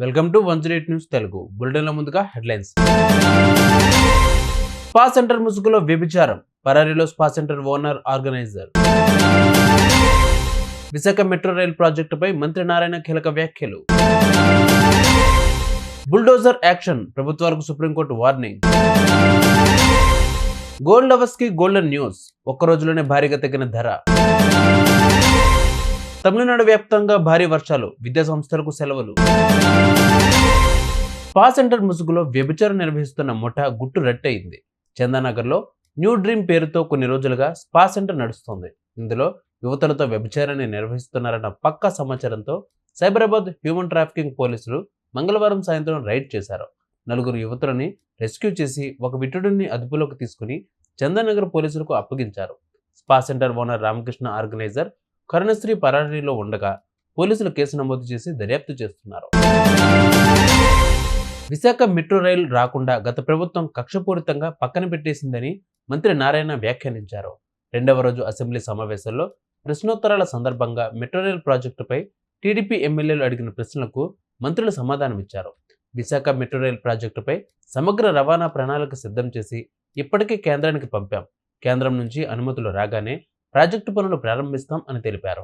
Welcome to one zero eight news Telugu. బులెటిన్ల ముందుగా headlines. Spa centre ముసుగులో వ్యభిచారం పరారీలో spa centre owner organiser. Visakha metro rail ప్రాజెక్టుపై మంత్రి నారాయణ కీలక వ్యాఖ్యలు. బుల్డోజర్ యాక్షన్ ప్రభుత్వాలకు సుప్రీంకోర్టు వార్నింగ్. గోల్డ్ లవర్స్కి గోల్డెన్ న్యూస్ ఒక్క రోజులోనే భారీగా తగ్గిన ధర. తమిళనాడు వ్యాప్తంగా భారీ వర్షాలు విద్యా సంస్థలకు సెలవులు. స్పా సెంటర్ ముసుగులో వ్యభిచారం నిర్వహిస్తున్న ముఠా గుట్టు రట్టయింది. చందానగర్లో న్యూ డ్రీమ్ పేరుతో కొన్ని రోజులుగా స్పా సెంటర్ నడుస్తోంది. ఇందులో యువతలతో వ్యభిచారాన్ని నిర్వహిస్తున్నారన్న పక్కా సమాచారంతో సైబరాబాద్ హ్యూమన్ ట్రాఫికింగ్ పోలీసులు మంగళవారం సాయంత్రం రైడ్ చేశారు. నలుగురు యువతులని రెస్క్యూ చేసి ఒక విటుడిని అదుపులోకి తీసుకుని చందానగర్ పోలీసులకు అప్పగించారు. Spa centre owner Ramakrishna organiser Karunasri పరారీలో ఉండగా పోలీసులు కేసు నమోదు చేసి దర్యాప్తు చేస్తున్నారు. విశాఖ మెట్రో రైలు రాకుండా గత ప్రభుత్వం కక్షపూరితంగా పక్కన పెట్టేసిందని మంత్రి నారాయణ వ్యాఖ్యానించారు. రెండవ రోజు అసెంబ్లీ సమావేశంలో ప్రశ్నోత్తరాల సందర్భంగా మెట్రో రైల్ ప్రాజెక్టుపై టీడీపీ ఎమ్మెల్యేలు అడిగిన ప్రశ్నలకు మంత్రులు సమాధానమిచ్చారు విశాఖ మెట్రో రైల్ ప్రాజెక్టుపై సమగ్ర రవాణా ప్రణాళిక సిద్ధం చేసి ఇప్పటికే కేంద్రానికి పంపాం. కేంద్రం నుంచి అనుమతులు రాగానే ప్రాజెక్టు పనులు ప్రారంభిస్తాం అని తెలిపారు.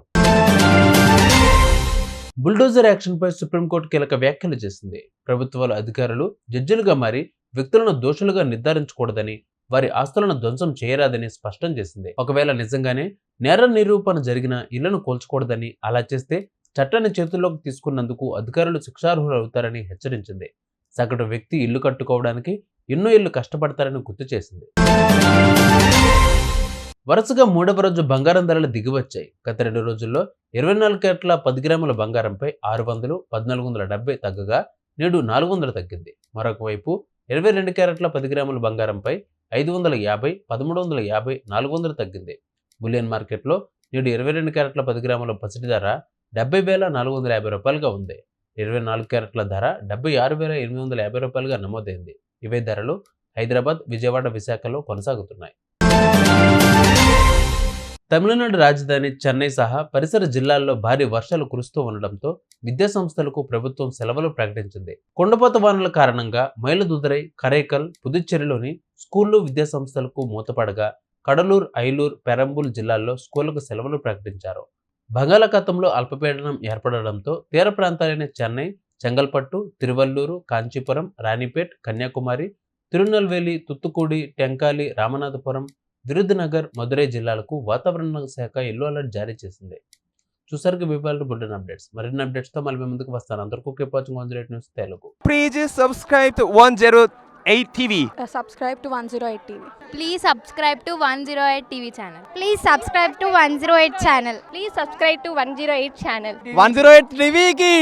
బుల్డోజర్ యాక్షన్పై సుప్రీంకోర్టు కీలక వ్యాఖ్యలు చేసింది. ప్రభుత్వాల అధికారులు జడ్జిలుగా మారి వ్యక్తులను దోషులుగా నిర్ధారించకూడదని వారి ఆస్తులను ధ్వంసం చేయరాదని స్పష్టం చేసింది. ఒకవేళ నిజంగానే నేర నిరూపణ జరిగిన ఇళ్ళను కూల్చకూడదని అలా చేస్తే చట్టాన్ని చేతుల్లోకి తీసుకున్నందుకు అధికారులు శిక్షార్హులు అవుతారని హెచ్చరించింది. సగటు వ్యక్తి ఇల్లు కట్టుకోవడానికి ఎన్నో ఇళ్ళు కష్టపడతారని గుర్తు చేసింది. వరుసగా మూడవ రోజు బంగారం ధరలు దిగివచ్చాయి. గత రెండు రోజుల్లో ఇరవై నాలుగు క్యారెట్ల పది గ్రాముల బంగారంపై ఆరు వందలు పద్నాలుగు వందల డెబ్బై తగ్గగా నేడు నాలుగు వందలు తగ్గింది. మరొక వైపు ఇరవై రెండు క్యారెట్ల పది గ్రాముల బంగారంపై ఐదు వందల యాభై పదమూడు వందల యాభై నాలుగు వందలు తగ్గింది. బులియన్ మార్కెట్లో నేడు ఇరవై రెండు క్యారెట్ల పది గ్రాముల పసిడి ధర డెబ్బై వేల నాలుగు వందల యాభై రూపాయలుగా ఉంది. ఇరవై నాలుగు క్యారెట్ల ధర డెబ్బై ఆరు వేల ఎనిమిది వందల యాభై రూపాయలుగా నమోదైంది. ఇవే ధరలు హైదరాబాద్ విజయవాడ విశాఖలో కొనసాగుతున్నాయి. తమిళనాడు రాజధాని చెన్నై సహా పరిసర జిల్లాల్లో భారీ వర్షాలు కురుస్తూ ఉండడంతో విద్యాసంస్థలకు ప్రభుత్వం సెలవులు ప్రకటించింది. కొండపోత వానల కారణంగా మైలదుదరై కరైకల్ పుదుచ్చేరిలోని స్కూళ్ళు విద్యాసంస్థలకు మూతపడగా కడలూరు ఐలూరు పెరంబూల్ జిల్లాల్లో స్కూళ్ళకు సెలవులు ప్రకటించారు. బంగాళాఖాతంలో అల్పపీడనం ఏర్పడడంతో తీర ప్రాంతాలైన చెన్నై చెంగల్పట్టు తిరువల్లూరు కాంచీపురం రాణిపేట్ కన్యాకుమారి తిరునెల్వేలి తుత్తుకూడి టెంకాలి రామనాథపురం దిరుద్నగర్ మధురై జిల్లాలకు వాతావరణ శాఖ ఎల్లో అలర్ట్ జారీ చేసింది. చూసరికి వివరాలు బుల్లెన్ అప్డేట్స్. మరిన్ని అప్డేట్స్తో మళ్ళీ ముందుకు వస్తాను. అందరూ okay watching one zero news Telugu. Please subscribe to one zero eight TV. Subscribe to one zero eight TV please subscribe to one zero eight TV channel please subscribe to one zero eight channel please subscribe to one zero eight channel one zero eight టీవీకి